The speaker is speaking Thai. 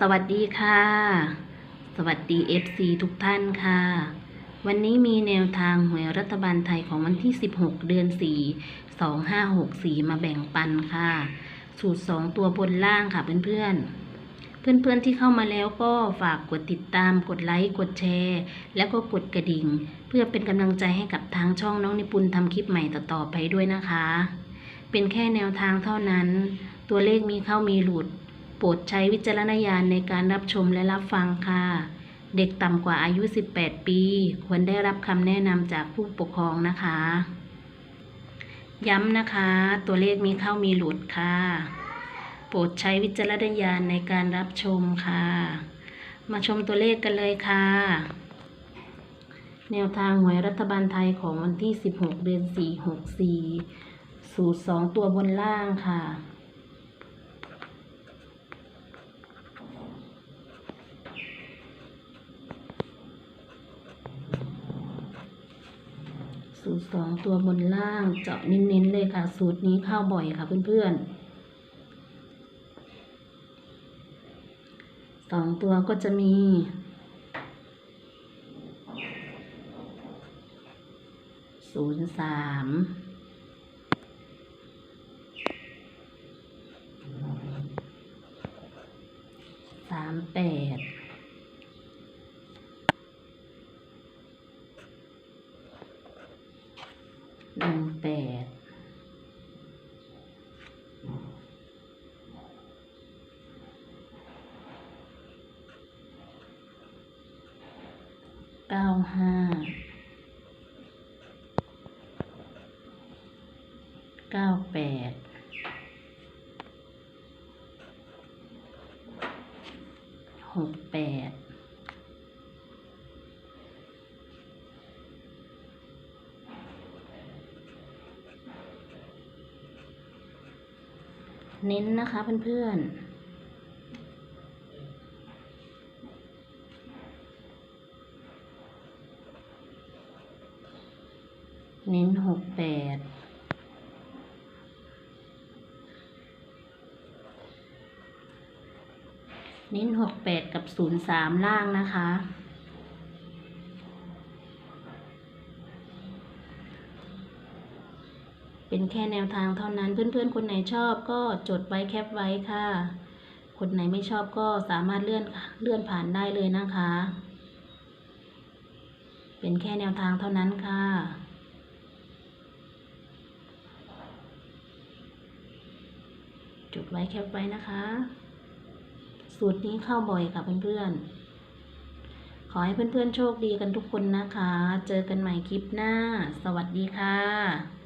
สวัสดีค่ะ สวัสดี FC ทุกท่านค่ะ วันนี้มีแนวทางหวยรัฐบาลไทยของวันที่ 16 เดือน 4 2564 มาแบ่งปันค่ะ สูตร 2 ตัวบนล่างค่ะเพื่อนๆ เพื่อนๆที่เข้ามาแล้วก็ฝากกดติดตามกดไลค์กดแชร์ แล้วก็กดกระดิ่ง เพื่อเป็นกำลังใจให้กับทางช่องน้องนิปุนทำคลิปใหม่ต่อๆไปด้วยนะคะ เป็นแค่แนวทางเท่านั้น ตัวเลขมีเข้ามีหลุด โปรดใช้วิจารณญาณในการรับชมและรับฟังค่ะ เด็กต่ำกว่าอายุ 18 ปี ควรได้รับคำแนะนำจากผู้ปกครองนะคะ ย้ำนะคะ ตัวเลขมีเข้ามีหลุดค่ะ โปรดใช้วิจารณญาณในการรับชมค่ะ มาชมตัวเลขกันเลยค่ะแนวทางหวยรัฐบาลไทยของวันที่ 16 เดือน 4 64 สูตร 2 ตัวบนล่างค่ะ สูตรสองตัวบนล่างเจาะเน้นๆเลยค่ะ สูตรนี้เข้าบ่อยค่ะเพื่อนๆสองตัวก็จะมีศูนย์สามสามแปด หนึ่งแปดเก้าห้าเก้าแปดหกแปด เน้นนะคะเพื่อนๆเน้นหกแปด เน้นหกแปดกับศูนย์สามล่างนะคะ เป็นแค่แนวทางเท่านั้น เพื่อนๆ คนไหนชอบก็จดไว้แคปไว้ค่ะ คนไหนไม่ชอบก็สามารถเลื่อนเลื่อนผ่านได้เลยนะคะ เป็นแค่แนวทางเท่านั้นค่ะจดไว้แคปไว้นะคะ สูตรนี้เข้าบ่อยค่ะเพื่อนๆ ขอให้เพื่อนๆโชคดีกันทุกคนนะคะ เจอกันใหม่คลิปหน้า สวัสดีค่ะ